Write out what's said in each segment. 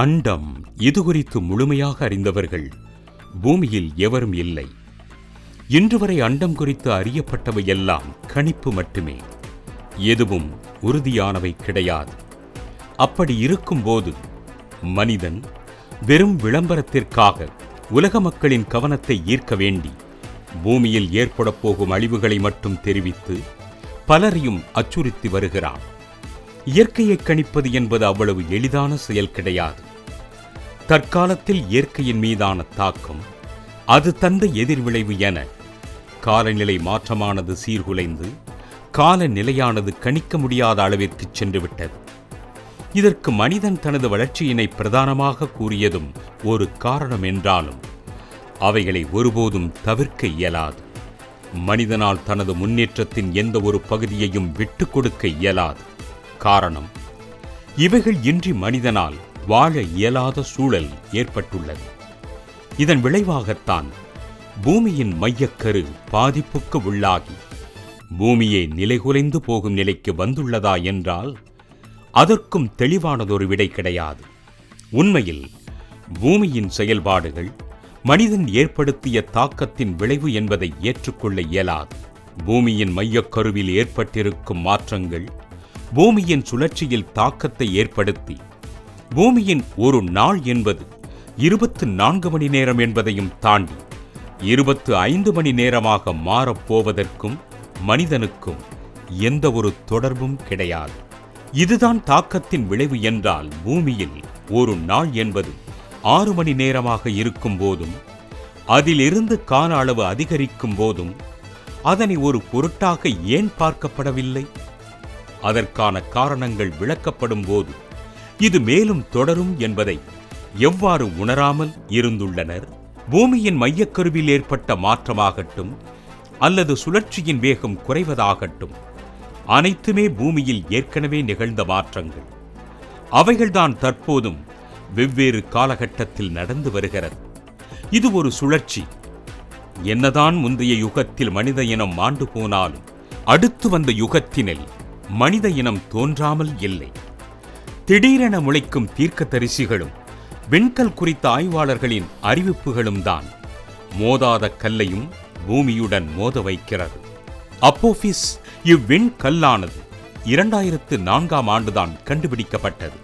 அண்டம் இது குறித்து முழுமையாக அறிந்தவர்கள் பூமியில் எவரும் இல்லை. இன்று வரை அண்டம் குறித்து அறியப்பட்டவை எல்லாம் கணிப்பு மட்டுமே. எதுவும் உறுதியானவை கிடையாது. அப்படி இருக்கும்போது மனிதன் வெறும் விளம்பரத்திற்காக உலக மக்களின் கவனத்தை ஈர்க்க வேண்டி பூமியில் ஏற்படப் போகும் அழிவுகளை மட்டும் தெரிவித்து பலரையும் அச்சுறுத்தி வருகிறான். இயற்கையை கணிப்பது என்பது அவ்வளவு எளிதான செயல் கிடையாது. தற்காலத்தில் இயற்கையின் மீதான தாக்கம் அது தந்த எதிர்விளைவு என காலநிலை மாற்றமானது சீர்குலைந்து காலநிலையானது கணிக்க முடியாத அளவிற்கு சென்றுவிட்டது. இதற்கு மனிதன் தனது வளர்ச்சியினை பிரதானமாக கூறியதும் ஒரு காரணம் என்றாலும் அவைகளை ஒருபோதும் தவிர்க்க இயலாது. மனிதனால் தனது முன்னேற்றத்தின் எந்த ஒரு பகுதியையும் விட்டுக் கொடுக்க இயலாது. காரணம். இவைகள் இன்றி மனிதனால் வாழ இயலாத சூழல் ஏற்பட்டுள்ளது. இதன் விளைவாகத்தான் பூமியின் மையக்கரு பாதிப்புக்கு உள்ளாகி பூமியே நிலைகுலைந்து போகும் நிலைக்கு வந்துள்ளதா என்றால் அதற்கும் தெளிவானதொரு விடை கிடையாது. உண்மையில் பூமியின் செயல்பாடுகள் மனிதன் ஏற்படுத்திய தாக்கத்தின் விளைவு என்பதை ஏற்றுக்கொள்ள இயலாது. பூமியின் மையக்கருவில் ஏற்பட்டிருக்கும் மாற்றங்கள் பூமியின் சுழற்சியில் தாக்கத்தை ஏற்படுத்தி. பூமியின் ஒரு நாள் என்பது இருபத்து நான்கு மணி நேரம் என்பதையும் தாண்டி இருபத்து ஐந்து மணி நேரமாக மாறப்போவதற்கும் மனிதனுக்கும் எந்த ஒரு தொடர்பும் கிடையாது. இதுதான் தாக்கத்தின் விளைவு என்றால் பூமியில் ஒரு நாள் என்பது ஆறு மணி நேரமாக இருக்கும் போதும் அதிலிருந்து கால அளவு அதிகரிக்கும் போதும் அதனை ஒரு பொருட்டாக ஏன் பார்க்கப்படவில்லை? அதற்கான காரணங்கள் விளக்கப்படும் போது இது மேலும் தொடரும் என்பதை எவ்வாறு உணராமல் இருந்துள்ளனர்? பூமியின் மையக்கருவில் ஏற்பட்ட மாற்றமாகட்டும் அல்லது சுழற்சியின் வேகம் குறைவதாகட்டும் அனைத்துமே பூமியில் ஏற்கனவே நிகழ்ந்த மாற்றங்கள். அவைகள்தான் தற்போதும் வெவ்வேறு காலகட்டத்தில் நடந்து வருகிறது. இது ஒரு சுழற்சி. என்னதான் முந்தைய யுகத்தில் மனித இனம் மாண்டு போனாலும் அடுத்து வந்த யுகத்தினில் மனித இனம் தோன்றாமல் இல்லை. திடீரென முளைக்கும் தீர்க்கதரிசிகளும் விண்கல் குறித்த ஆய்வாளர்களின் அறிவிப்புகளும் தான் மோதாத கல்லையும் பூமியுடன் மோத வைக்கிறது. அப்போபிஸ் இவ்விண்கல்லானது இரண்டாயிரத்து நான்காம் ஆண்டுதான் கண்டுபிடிக்கப்பட்டது.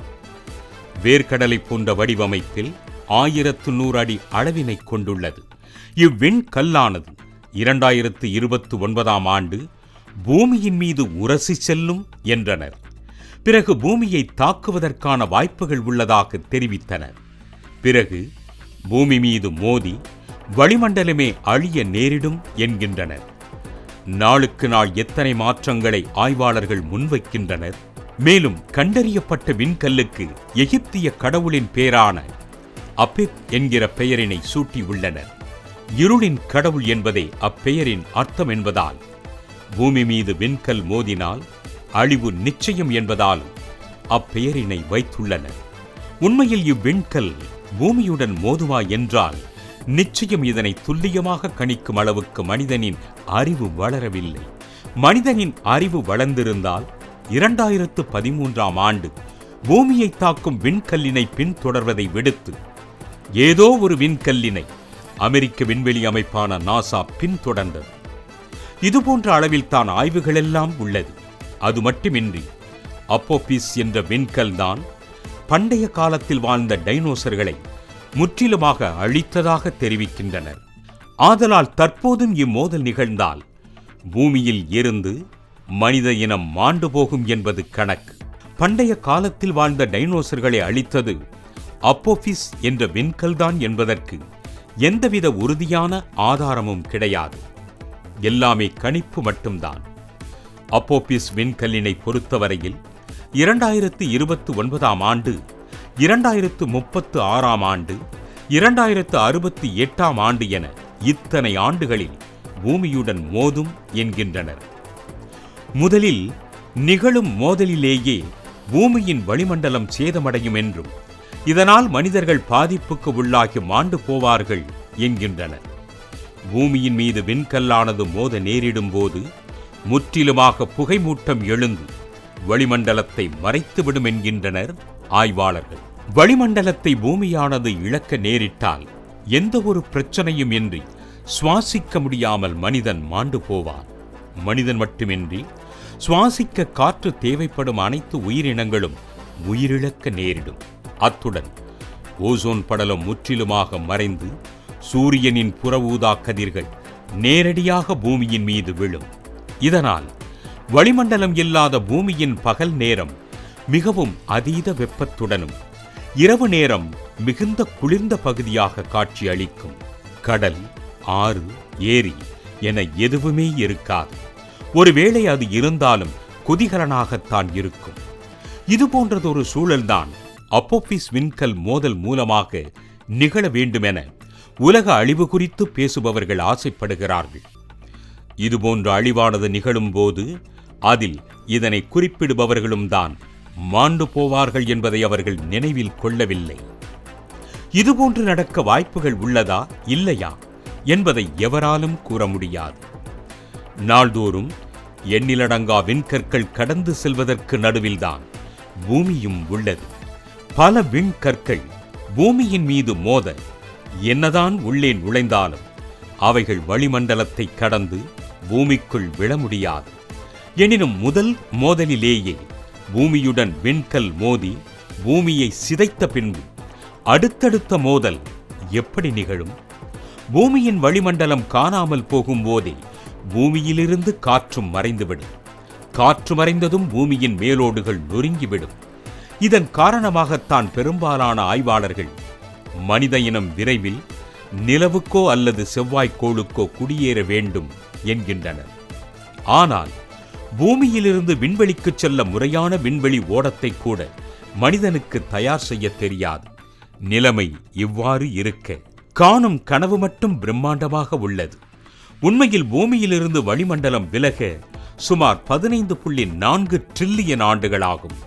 வேர்க்கடலை போன்ற வடிவமைப்பில் ஆயிரத்து நூறு அடி அளவினை கொண்டுள்ளது. இவ்விண்கல்லானது இரண்டாயிரத்து இருபத்து ஒன்பதாம் ஆண்டு பூமியின் மீது உரசி செல்லும் என்றனர். பிறகு பூமியை தாக்குவதற்கான வாய்ப்புகள் உள்ளதாக தெரிவித்தனர். பிறகு பூமி மீது மோதி வளிமண்டலமே அழிய நேரிடும் என்கின்றனர். நாளுக்கு நாள் எத்தனை மாற்றங்களை ஆய்வாளர்கள் முன்வைக்கின்றனர். மேலும் கண்டறியப்பட்ட விண்கல்லுக்கு எகிப்திய கடவுளின் பேரான அபிப் என்கிற பெயரினை சூட்டியுள்ளனர். இருளின் கடவுள் என்பதே அப்பெயரின் அர்த்தம் என்பதால் பூமி மீது விண்கல் மோதினால் அழிவு நிச்சயம் என்பதாலும் அப்பெயரினை வைத்துள்ளனர். உண்மையில் இவ்விண்கல் பூமியுடன் மோதுவா என்றால் நிச்சயம் இதனை துல்லியமாக கணிக்கும் அளவுக்கு மனிதனின் அறிவு வளரவில்லை. மனிதனின் அறிவு வளர்ந்திருந்தால் இரண்டாயிரத்து பதிமூன்றாம் ஆண்டு பூமியை தாக்கும் விண்கல்லினை பின்தொடர்வதை விடுத்து ஏதோ ஒரு விண்கல்லினை அமெரிக்க விண்வெளி அமைப்பான நாசா பின்தொடர்ந்தது. இதுபோன்ற அளவில் தான் ஆய்வுகளெல்லாம் உள்ளது. அது மட்டுமின்றி அப்போபிஸ் என்ற விண்கல் தான் பண்டைய காலத்தில் வாழ்ந்த டைனோசர்களை முற்றிலுமாக அழித்ததாக தெரிவிக்கின்றனர். ஆதலால் தற்போதும் இம்மோதல் நிகழ்ந்தால் பூமியில் இருந்து மனித இனம் மாண்டு போகும் என்பது கணக்கு. பண்டைய காலத்தில் வாழ்ந்த டைனோசர்களை அழித்தது அப்போபிஸ் என்ற விண்கல்தான் என்பதற்கு எந்தவித உறுதியான ஆதாரமும் கிடையாது. எல்லாமே கணிப்பு மட்டும்தான். அப்போபிஸ் விண்கல்லினை பொறுத்தவரையில் இரண்டாயிரத்து இருபத்து ஒன்பதாம் ஆண்டு இரண்டாயிரத்து முப்பத்து ஆறாம் ஆண்டு இரண்டாயிரத்து அறுபத்தி எட்டாம் ஆண்டு என இத்தனை ஆண்டுகளில் பூமியுடன் மோதும் என்கின்றனர். முதலில் நிகழும் மோதலிலேயே பூமியின் வளிமண்டலம் சேதமடையும் என்றும் இதனால் மனிதர்கள் பாதிப்புக்கு உள்ளாகி மாண்டு போவார்கள் என்கின்றனர். பூமியின் மீது விண்கல்லானது மோத நேரிடும் போது முற்றிலுமாக புகைமூட்டம் எழுந்து வளிமண்டலத்தை மறைத்துவிடும் என்கின்றனர் ஆய்வாளர்கள். வளிமண்டலத்தை பூமியானது இழக்க நேரிட்டால் எந்த ஒரு பிரச்சனையும் இன்றி சுவாசிக்க முடியாமல் மனிதன் மாண்டு போவான். மனிதன் மட்டுமின்றி சுவாசிக்க காற்று தேவைப்படும் அனைத்து உயிரினங்களும் உயிரிழக்க நேரிடும். அத்துடன் ஓசோன் படலம் முற்றிலுமாக மறைந்து சூரியனின் புற ஊதா கதிர்கள் நேரடியாக பூமியின் மீது விழும். இதனால் வளிமண்டலம் இல்லாத பூமியின் பகல் நேரம் மிகவும் அதீத வெப்பத்துடனும் இரவு நேரம் மிகுந்த குளிர்ந்த பகுதியாக காட்சி அளிக்கும் கடல் ஆறு ஏரி என எதுவுமே இருக்காது. ஒருவேளை அது இருந்தாலும் கொதிகலனாகத்தான் இருக்கும். இது போன்றதொரு சூழல்தான் அப்போபிஸ் விண்கல் மோதல் மூலமாக நிகழ வேண்டுமென உலக அழிவு குறித்து பேசுபவர்கள் ஆசைப்படுகிறார்கள். இதுபோன்ற அழிவானது நிகழும்போது அதில் இதனை குறிப்பிடுபவர்களும் தான் மாண்டு போவார்கள் என்பதை அவர்கள் நினைவில் கொள்ளவில்லை. இதுபோன்று நடக்க வாய்ப்புகள் உள்ளதா? இல்லையா? என்பதை எவராலும் கூற முடியாது. நாள்தோறும் எண்ணிலடங்கா விண்கற்கள் கடந்து செல்வதற்கு நடுவில்தான் பூமியும் உள்ளது. பல விண்கற்கள் பூமியின் மீது மோத என்னதான் உள்ளே நுழைந்தாலும் அவைகள் வளிமண்டலத்தை கடந்து பூமிக்குள் விழ முடியாது. எனினும் முதல் மோதலிலேயே பூமியுடன் விண்கல் மோதி பூமியை சிதைத்த பின்பு அடுத்தடுத்த மோதல் எப்படி நிகழும்? பூமியின் வளிமண்டலம் காணாமல் போகும் போதே பூமியிலிருந்து காற்றும் மறைந்துவிடும். காற்று மறைந்ததும் பூமியின் மேலோடுகள் நொறுங்கிவிடும். இதன் காரணமாகத்தான் பெரும்பாலான ஆய்வாளர்கள் மனித இனம் விரைவில் நிலவுக்கோ அல்லது செவ்வாய்க்கோளுக்கோ குடியேற வேண்டும் என்கின்றனர். ஆனால் பூமியிலிருந்து விண்வெளிக்குச் செல்ல முறையான விண்வெளி ஓடத்தை கூட மனிதனுக்கு தயார் செய்ய தெரியாது. நிலைமை இவ்வாறு இருக்க காணும் கனவு மட்டும் பிரம்மாண்டமாக உள்ளது. உண்மையில் பூமியிலிருந்து வளிமண்டலம் விலக சுமார் பதினைந்து புள்ளி நான்கு ட்ரில்லியன் ஆண்டுகளாகும்.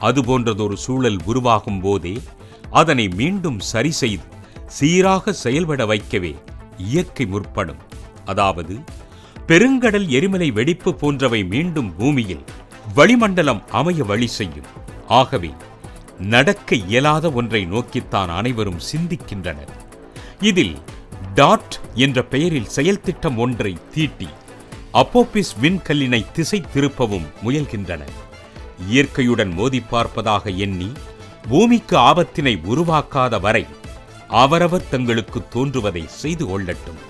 அதுபோன்றதொரு சூழல் உருவாகும் போதே அதனை மீண்டும் சரி செய்து சீராக செயல்பட வைக்கவே இயற்கை முற்படும். அதாவது பெருங்கடல் எரிமலை வெடிப்பு போன்றவை மீண்டும் பூமியில் வளிமண்டலம் அமைய வழி செய்யும். ஆகவே நடக்க இயலாத ஒன்றை நோக்கித்தான் அனைவரும் சிந்திக்கின்றனர். இதில் டாட் என்ற பெயரில் செயல்திட்டம் ஒன்றை தீட்டி அப்போபிஸ் விண்கல்லினை திசை திருப்பவும் முயல்கின்றனர். இயற்கையுடன் மோதி பார்ப்பதாக எண்ணி பூமிக்கு ஆபத்தினை உருவாக்காத வரை அவரவர் தங்களுக்கு தோன்றுவதை செய்து கொள்ளட்டும்.